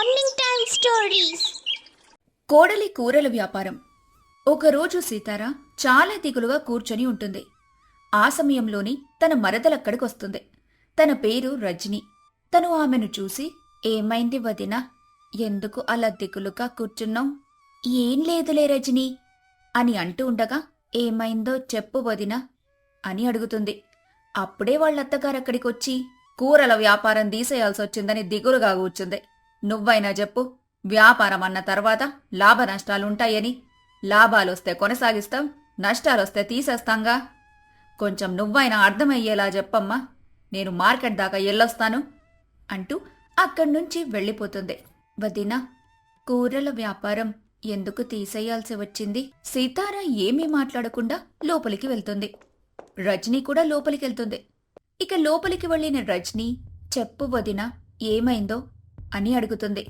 Morning time stories కోడలి కూరల వ్యాపారం. ఒకరోజు సీతారా చాలా దిగులుగా కూర్చొని ఉంటుంది. ఆ సమయంలోని తన మరదలక్కడికొస్తుంది తన పేరు రజని. తను ఆమెను చూసి ఏమైంది వదినా? ఎందుకు అలా దిగులుగా కూర్చున్నావు? ఏం లేదులే రజని అని అంటూ ఉండగా ఏమైందో చెప్పు వదినా అని అడుగుతుంది. అప్పుడే వాళ్ళత్తగారక్కడికొచ్చి కూరల వ్యాపారం తీసేయాల్సి వచ్చిందని దిగులుగా కూర్చుంది. నువ్వైనా చెప్పు. వ్యాపారం అన్న తర్వాత లాభ నష్టాలుంటాయని. లాభాలొస్తే కొనసాగిస్తాం నష్టాలొస్తే తీసేస్తాంగా. కొంచెం నువ్వైనా అర్థమయ్యేలా చెప్పమ్మా. నేను మార్కెట్ దాకా ఎల్లొస్తాను అంటూ అక్కడ్నుంచి వెళ్ళిపోతుంది. వదినా కూరల వ్యాపారం ఎందుకు తీసేయాల్సి వచ్చింది? సీతార ఏమీ మాట్లాడకుండా లోపలికి వెళ్తుంది. రజనీ కూడా లోపలికి వెళ్తుంది ఇక లోపలికి వెళ్ళిన రజనీ చెప్పు వదినా ఏమైందో? అని అడుగుతుంది.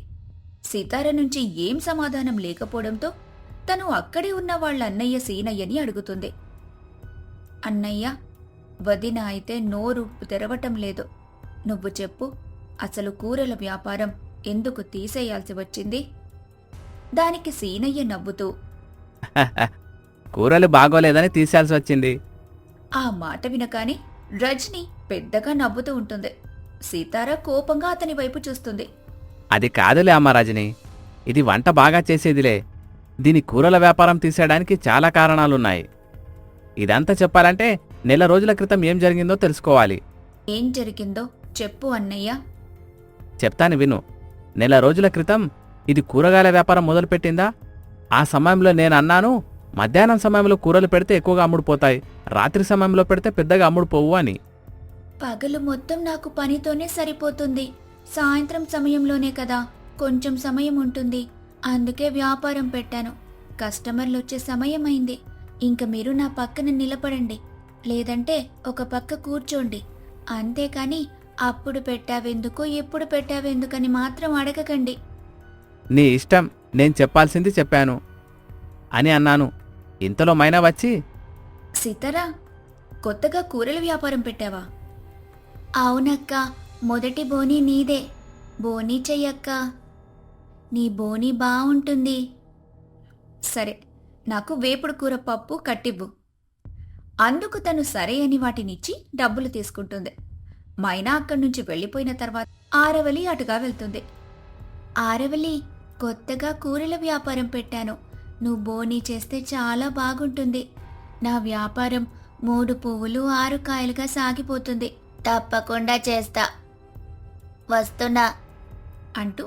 సీతార నుంచి ఏం సమాధానం లేకపోవడంతో తను అక్కడే ఉన్న వాళ్ళ అన్నయ్య సీనయ్యని అడుగుతుంది. అన్నయ్య వదిన అయితే నోరు తెరవటం లేదు. నువ్వు చెప్పు అసలు కూరల వ్యాపారం ఎందుకు తీసేయాల్సి వచ్చింది? దానికి సీనయ్య నవ్వుతూ కూరలు బాగోలేదని తీసేయాల్సి వచ్చింది. ఆ మాట వినగానే రజని పెద్దగా నవ్వుతూ ఉంటుంది. సీతార కోపంగా అతని వైపు చూస్తుంది. అది కాదులే అమ్మ రజని ఇది వంట బాగా చేసేదిలే. దీని కూరల వ్యాపారం తీసేయడానికి చాలా కారణాలున్నాయి. ఇదంతా చెప్పాలంటే నెల రోజుల క్రితం ఏం జరిగిందో తెలుసుకోవాలి. ఏం జరిగిందో చెప్పు అన్నయ్య. చెప్తాను విను. నెల రోజుల క్రితం ఇది కూరగాయల వ్యాపారం మొదలుపెట్టిందా? ఆ సమయంలో నేను అన్నాను మధ్యాహ్నం సమయంలో కూరలు పెడితే ఎక్కువగా అమ్ముడుపోతాయి రాత్రి సమయంలో పెడితే పెద్దగా అమ్ముడుపోవు అని. పగలు మొత్తం నాకు పనితోనే సరిపోతుంది. సాయంత్రం సమయంలోనే కదా. కొంచెం సమయం ఉంటుంది. అందుకే వ్యాపారం పెట్టాను. కస్టమర్లు వచ్చే సమయం అయింది ఇంక మీరు నా పక్కన నిలబడండి. లేదంటే ఒక పక్క కూర్చోండి. అంతేకాని అప్పుడు పెట్టావెందుకు ఎప్పుడు పెట్టావెందుకని మాత్రం అడగకండి. నీ ఇష్టం. నేను చెప్పాల్సింది చెప్పాను. అని అన్నాను. ఇంతలో మైనా వచ్చి సీతారా కొత్తగా కూరల వ్యాపారం పెట్టావా? అవునక్క. మొదటి బోని నీదే. బోని చెయ్యక్క. నీ బోని బావుంటుంది. సరే నాకు వేపుడు కూర పప్పు కట్టివ్వు. అందుకు తను సరే అని వాటినిచ్చి డబ్బులు తీసుకుంటుంది. మైనా అక్కడి నుంచి వెళ్ళిపోయిన తర్వాత ఆరవలి అటుగా వెళ్తుంది. ఆరవలి కొత్తగా కూరల వ్యాపారం పెట్టాను. నువ్వు బోనీ చేస్తే చాలా బాగుంటుంది. నా వ్యాపారం మూడు పువ్వులు ఆరు కాయలుగా సాగిపోతుంది. తప్పకుండా చేస్తా. వస్తున్నా అంటూ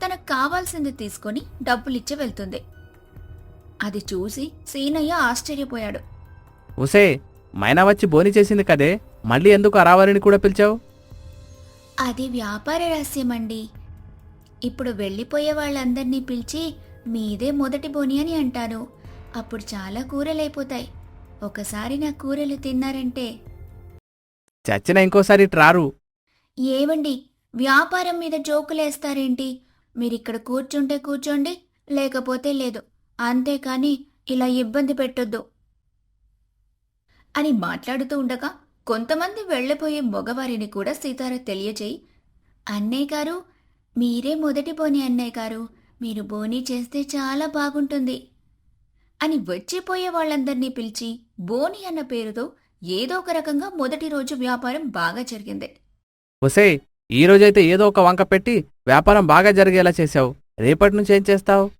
తనకు కావాల్సింది తీసుకొని డబ్బులిచ్చి వెళ్తుంది. అది చూసి సీనయ్య ఆశ్చర్యపోయాడు. ఉసే మైనా వచ్చి బోని చేసింది కదే మళ్ళీ ఎందుకు అరావరిని కూడా పిలిచావు? అది వ్యాపార రహస్యమండి. ఇప్పుడు వెళ్ళిపోయే వాళ్ళందరినీ పిలిచి మీదే మొదటి బోని అని అంటాను అప్పుడు చాలా కూరలైపోతాయి. ఒకసారి నా కూరలు తిన్నారంటే. చచ్చిన ఇంకోసారి ఇటు రారు. ఏవండి వ్యాపారం మీద జోకులేస్తారేంటి? మీరిక్కడ కూర్చుంటే కూర్చోండి లేకపోతే లేదు. అంతేకాని ఇలా ఇబ్బంది పెట్టొద్దు. అని మాట్లాడుతూ ఉండగా కొంతమంది వెళ్ళిపోయే మగవారిని కూడా సీతార తెలియచేయి. అన్నయ్య గారు మీరే మొదటి బోని అన్నయ్య గారు మీరు బోని చేస్తే చాలా బాగుంటుంది. అని వచ్చిపోయే వాళ్ళందర్నీ పిలిచి బోని అన్న పేరుతో ఏదో ఒక రకంగా మొదటి రోజు వ్యాపారం బాగా జరిగింది. ఈ రోజైతే ఏదో ఒక వంక పెట్టి వ్యాపారం బాగా జరిగేలా చేశావు. రేపటి నుంచి ఏం చేస్తావు?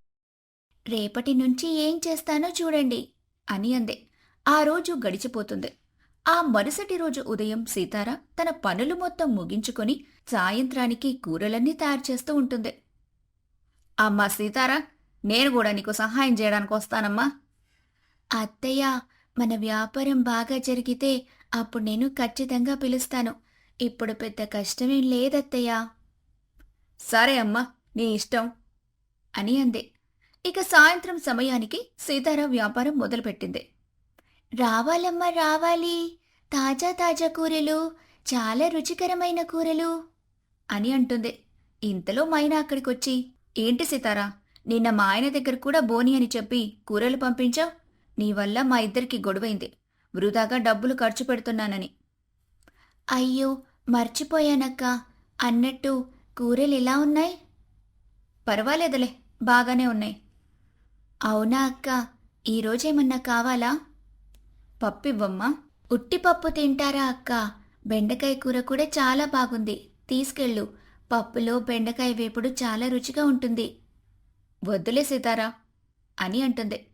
రేపటి నుంచి ఏం చేస్తానో చూడండి అని అంది. ఆ రోజు గడిచిపోతుంది. ఆ మరుసటి రోజు ఉదయం సీతార తన పనులు మొత్తం ముగించుకొని సాయంత్రానికి కూరలన్నీ తయారు చేస్తూ ఉంటుంది. అమ్మా సీతారా నేను కూడా నీకు సహాయం చేయడానికి వస్తానమ్మా. అత్తయ్య మన వ్యాపారం బాగా జరిగితే అప్పుడు నేను ఖచ్చితంగా పిలుస్తాను. ఇప్పుడు పెద్ద కష్టమేం లేదత్తయ్యా. సరే అమ్మా నీ ఇష్టం అని అంది. ఇక సాయంత్రం సమయానికి సీతారాం వ్యాపారం మొదలుపెట్టింది. రావాలమ్మా రావాలి. తాజా తాజా కూరలు చాలా రుచికరమైన కూరలు అని అంటుంది. ఇంతలో మైనా అక్కడికొచ్చి ఏంటి సీతారా నిన్న మా ఆయన దగ్గర కూడా బోని అని చెప్పి కూరలు పంపించావు? నీ వల్ల మా ఇద్దరికి గొడవైంది. వృధాగా డబ్బులు ఖర్చు పెడుతున్నానని. అయ్యో మర్చిపోయానక్క. అన్నట్టు కూరలు ఎలా ఉన్నాయి? పర్వాలేదులే బాగానే ఉన్నాయి. అవునా అక్క ఈరోజేమన్నా కావాలా? పప్పివ్వమ్మా. ఉట్టి పప్పు తింటారా అక్క? బెండకాయ కూర కూడా చాలా బాగుంది. తీసుకెళ్ళు. పప్పులో బెండకాయ వేపుడు చాలా రుచిగా ఉంటుంది. వద్దులే సీతారా అని అంటుంది.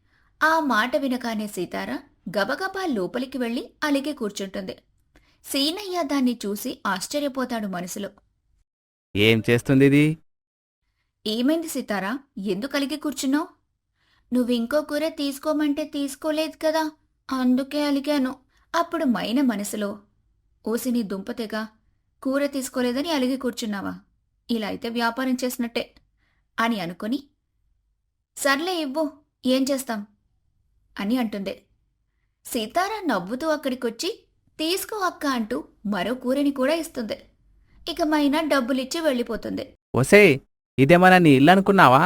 ఆ మాట వినగానే సీతారా గబగబా లోపలికి వెళ్ళి అలిగి కూర్చుంటుంది. సీనయ్య దాన్ని చూసి ఆశ్చర్యపోతాడు మనసులో. ఏం చేస్తుంది ఇది ఏమైంది సీతారా? ఎందుకు అలిగి కూర్చున్నావు? నువ్వింకో కూర తీసుకోమంటే తీసుకోలేదు కదా. అందుకే అలిగాను. అప్పుడు మైన మనసులో ఓసిని దుంపతెగా కూర తీసుకోలేదని అలిగి కూర్చున్నావా? ఇలా అయితే వ్యాపారం చేసినట్టే అని అనుకుని సర్లే ఇవ్వు ఏం చేస్తాం? అని అంటుంది సీతారా నవ్వుతూ అక్కడికొచ్చి తీసుకో అక్క అంటూ మరో కూరని కూడా ఇస్తుంది. ఇక మైనా డబ్బులిచ్చి వెళ్ళిపోతుంది. ఒసే ఇదేమన్నా నీ ఇల్లు అనుకున్నావా?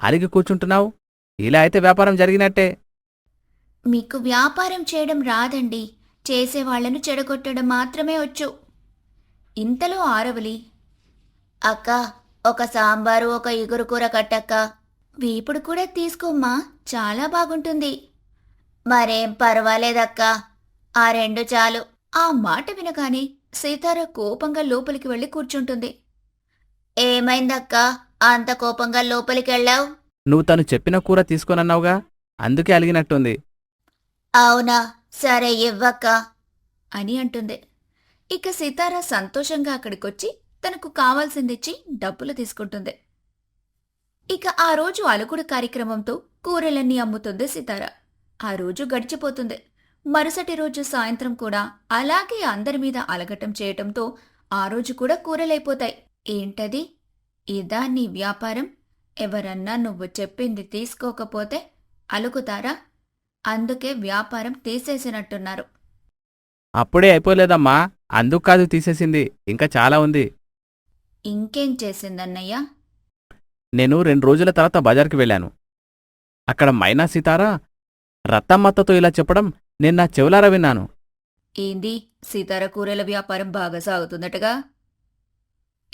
అలిగి కూర్చుంటున్నావు? ఇలా అయితే వ్యాపారం జరిగినట్టే. మీకు వ్యాపారం చేయడం రాదండి. చేసేవాళ్ళను చెడగొట్టడం మాత్రమే వచ్చు. ఇంతలో ఆరవలి అక్క ఒక సాంబారు ఒక ఇగురు కూర కట్టక్క. వేపుడు కూడా తీసుకోమ్మా చాలా బాగుంటుంది. మరేం పర్వాలేదక్క ఆ రెండు చాలు. ఆ మాట వినగానే సీతార కోపంగా లోపలికి వెళ్ళి కూర్చుంటుంది. ఏమైందక్క? అంత కోపంగా లోపలికి వెళ్ళావు? నువ్వు తను చెప్పిన కూర తీసుకోనన్నావుగా? అందుకే అలిగినట్టుంది. అవునా? సరే ఇవ్వక్క. అని అంటుంది. ఇక సీతార సంతోషంగా అక్కడికొచ్చి తనకు కావాల్సిందిచ్చి డబ్బులు తీసుకుంటుంది. ఇక ఆ రోజు అలుకుడు కార్యక్రమంతో కూరలన్నీ అమ్ముతుంది సీతార. ఆ రోజు గడిచిపోతుంది. మరుసటి రోజు సాయంత్రం కూడా అలాగే అందరి మీద అలగటం చేయటంతో ఆ రోజు కూడా కూరలైపోతాయి. ఏంటది? ఇదా నీ వ్యాపారం? ఎవరన్నా నువ్వు చెప్పింది తీసుకోకపోతే అలుకుతారా అందుకే వ్యాపారం తీసేసినట్టున్నారు. అప్పుడే అయిపోలేదమ్మా. అందుకు కాదు తీసేసింది. ఇంకా చాలా ఉంది. ఇంకేం చేసిందన్నయ్య? నేను రెండు రోజుల తర్వాత బజార్కి వెళ్ళాను. అక్కడ మైనా సీతారా రత్తమ్మత్తతో ఇలా చెప్పడం నేను నా చెవులారా విన్నాను. ఏంది? సీతార కూరల వ్యాపారం బాగా సాగుతుందటగా?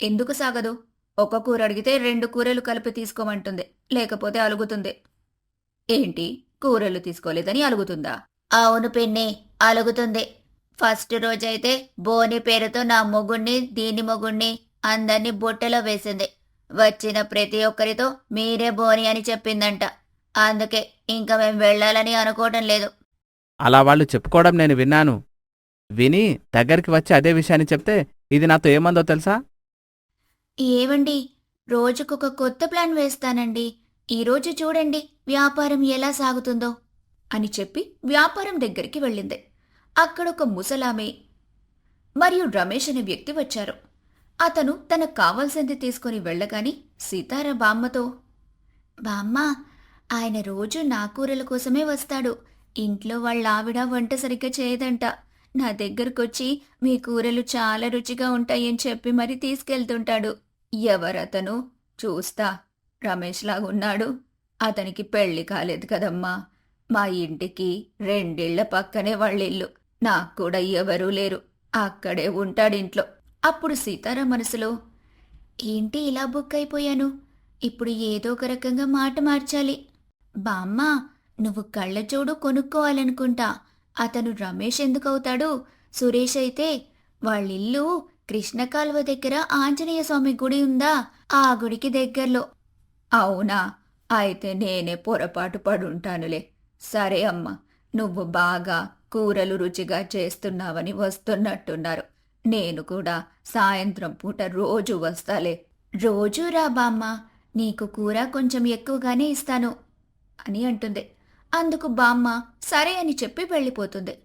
ఎందుకు సాగదు? ఒక కూర అడిగితే రెండు కూరలు కలిపి తీసుకోమంటుంది లేకపోతే అలుగుతుంది. ఏంటి? కూరలు తీసుకోలేదని అలుగుతుందా? అవును పిన్ని అలుగుతుంది. ఫస్ట్ రోజైతే బోని పేరుతో నా మొగుణ్ణి దీని మొగుణ్ణి అందర్నీ బుట్టలో వేసింది. వచ్చిన ప్రతి ఒక్కరితో మీరే బోని అని చెప్పిందంట. అందుకే ఇంకా మేం వెళ్ళాలని అనుకోవటం లేదు. అలా వాళ్ళు చెప్పుకోవడం నేను విన్నాను. విని దగ్గరికి వచ్చి అదే విషయాన్ని చెప్తే ఇది నాతో ఏమందో తెలుసా? ఏవండి? రోజుకొక కొత్త ప్లాన్ వేస్తానండి. ఈరోజు చూడండి వ్యాపారం ఎలా సాగుతుందో అని చెప్పి వ్యాపారం దగ్గరికి వెళ్ళింది. అక్కడ ఒక ముసలామె మరియు రమేష్ అనే వ్యక్తి వచ్చారు. అతను తనకు కావాల్సింది తీసుకొని వెళ్ళగాని సీతారా బామ్మతో బామ్మ ఆయన రోజు నా కూరల కోసమే వస్తాడు. ఇంట్లో వాళ్ళ ఆవిడ వంట సరిగ్గా చేయదంట. నా దగ్గరకొచ్చి మీ కూరలు చాలా రుచిగా ఉంటాయని చెప్పి మరి తీసుకెళ్తుంటాడు. ఎవరతను? చూస్తా. రమేష్ లాగున్నాడు. అతనికి పెళ్ళి కాలేదు కదమ్మా. మా ఇంటికి రెండిళ్ళ పక్కనే వాళ్ళిల్లు. నాకు కూడా ఎవరూ లేరు. అక్కడే ఉంటాడింట్లో. అప్పుడు సీతార మనసులో ఏంటి ఇలా బుక్ అయిపోయాను? ఇప్పుడు ఏదో ఒక రకంగా మాట మార్చాలి. బామ్మ నువ్వు కళ్ళజోడు కొనుక్కోవాలనుకుంటా. అతను రమేష్ ఎందుకు అవుతాడు సురేష్ అయితే వాళ్ళిల్లు కృష్ణకాల్వ దగ్గర ఆంజనేయ స్వామి గుడి ఉందా? ఆ గుడికి దగ్గరలో. అవునా? అయితే నేనే పొరపాటు పడుంటానులే. సరే అమ్మ నువ్వు బాగా కూరలు రుచిగా చేస్తున్నావని వస్తున్నట్టున్నారు. నేను కూడా సాయంత్రం పూట రోజు వస్తాలే. రోజూ రా బామ్మ నీకు కూర కొంచెం ఎక్కువగానే ఇస్తాను అని అంటుంది. అందుకు బామ్మ సరే అని చెప్పి వెళ్ళిపోతుంది.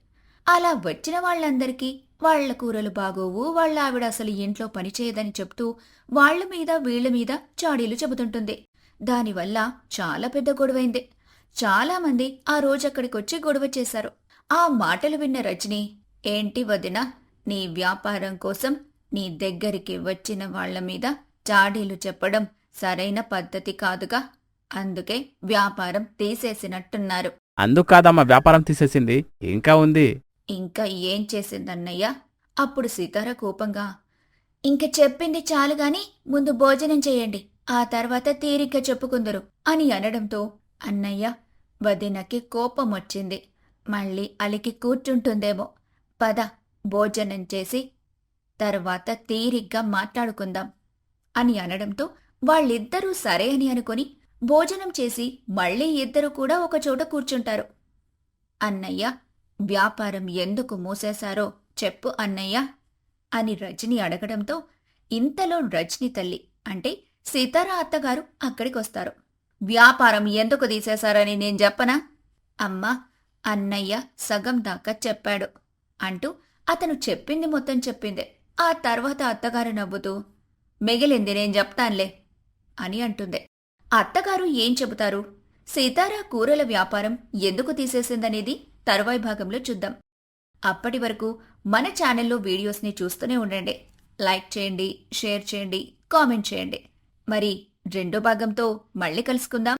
అలా వచ్చిన వాళ్ళందరికీ వాళ్ళ కూరలు బాగోవు వాళ్ళ ఆవిడ అసలు ఇంట్లో పనిచేయదని చెప్తూ వాళ్ళ మీద వీళ్ళ మీద చాడీలు చెబుతుంటుంది. దానివల్ల చాలా పెద్ద గొడవైంది. చాలామంది ఆ రోజు అక్కడికొచ్చి గొడవ చేశారు. ఆ మాటలు విన్న రజని ఏంటి వదిన నీ వ్యాపారం కోసం నీ దగ్గరికి వచ్చిన వాళ్ళ మీద చాడీలు చెప్పడం సరైన పద్ధతి కాదుగా? అందుకే వ్యాపారం తీసేసినట్టున్నారు. అందుకు కాదమ్మా వ్యాపారం తీసేసింది. ఇంకా ఉంది. ఇంకా ఏం చేసిందన్నయ్య? అప్పుడు సీతార కోపంగా ఇంక చెప్పింది చాలు గాని ముందు భోజనం చేయండి. ఆ తర్వాత తీరిగ్గా చెప్పుకుందరు అని అనడంతో అన్నయ్య వదినకి కోపం వచ్చింది. మళ్ళీ అలికి కూర్చుంటుందేమో. పద భోజనం చేసి తర్వాత తీరిగ్గా మాట్లాడుకుందాం అని అనడంతో వాళ్ళిద్దరూ సరే అని అనుకొని భోజనం చేసి మళ్ళీ ఇద్దరు కూడా ఒకచోట కూర్చుంటారు. అన్నయ్య వ్యాపారం ఎందుకు మూసేశారో చెప్పు అన్నయ్య అని రజని అడగడంతో ఇంతలో రజని తల్లి అంటే సీతారా అత్తగారు అక్కడికొస్తారు. వ్యాపారం ఎందుకు తీసేశారని నేను చెప్పనా? అమ్మా అన్నయ్య సగం దాకా చెప్పాడు అంటూ అతను చెప్పింది మొత్తం చెప్పింది. ఆ తర్వాత అత్తగారు నవ్వుతూ మిగిలింది నేను చెప్తాన్లే అని అంటుంది. అత్తగారు ఏం చెబుతారు? సీతారా కూరల వ్యాపారం ఎందుకు తీసేసిందనేది తరువాయి భాగంలో చూద్దాం. అప్పటి వరకు మన ఛానల్లో వీడియోస్ని చూస్తూనే ఉండండి. లైక్ చేయండి షేర్ చేయండి కామెంట్ చేయండి. మరి రెండో భాగంతో మళ్ళీ కలుసుకుందాం.